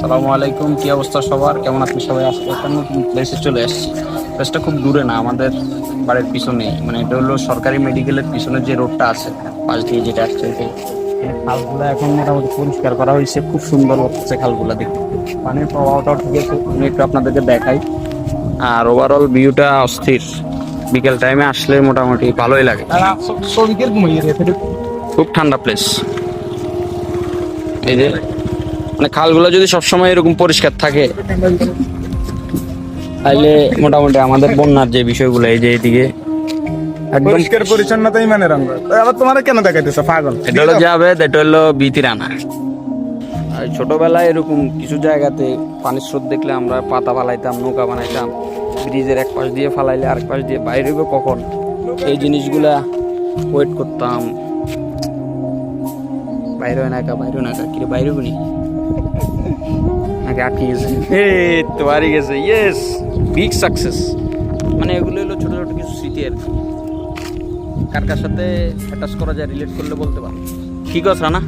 সালামু আলাইকুম কি অবস্থা সবার? কেমন আপনি সবাই? আজকে একটা নতুন প্লেসে চলে এসেছি। প্লেসটা খুব দূরে না আমাদের বাড়ির পিছনে মানে এটা হলো সরকারি মেডিকেলের পিছনে যে রোডটা আছে পাশ দিয়ে যেটা আসছে খালগুলা এখন মোটামুটি পরিষ্কার করা হয়েছে খুব সুন্দর হচ্ছে খালগুলা দেখতে। পানির প্রবাহটাও ঠিক আছে আমি একটু আপনাদেরকে দেখাই। আর ওভারঅল ভিউটা অস্থির। বিকেল টাইমে আসলে মোটামুটি ভালোই লাগে। খুব ঠান্ডা প্লেস এই যে মানে খালগুলো যদি সবসময় এরকম পরিষ্কার থাকে তাহলে মোটামুটি আমাদের বন্যার যে বিষয়গুলো এই যে এদিকে একদম পরিষ্কার পরিচ্ছন্নতাই মানে রঙ। আবার তোমার কেন দেখাইতেছ? পাগল। এটা হলো যাবে এটা হলো বিতিরানা আর ছোটবেলায় এরকম কিছু জায়গাতে পানির স্রোত দেখলে আমরা পাতা ফালাইতাম নৌকা বানাইতাম ব্রিজের এক পাশ দিয়ে ফালাইলে আরেক পাশ দিয়ে বাইরে হইবে কখন? এই জিনিসগুলা ওয়েট করতাম। বাইরে না একা বাইরে হয় না কিরে বাইরে হবি নাকি আটকে গেছে। হে তো হারিয়ে গেছে ইয়েস বিগ সাকসেস মানে এগুলো হলো ছোট ছোট কিছু স্মৃতি আর কি। কার কার সাথে অ্যাটাচ করা যায় রিলেট করলে বলতে পারো। ঠিক আছে না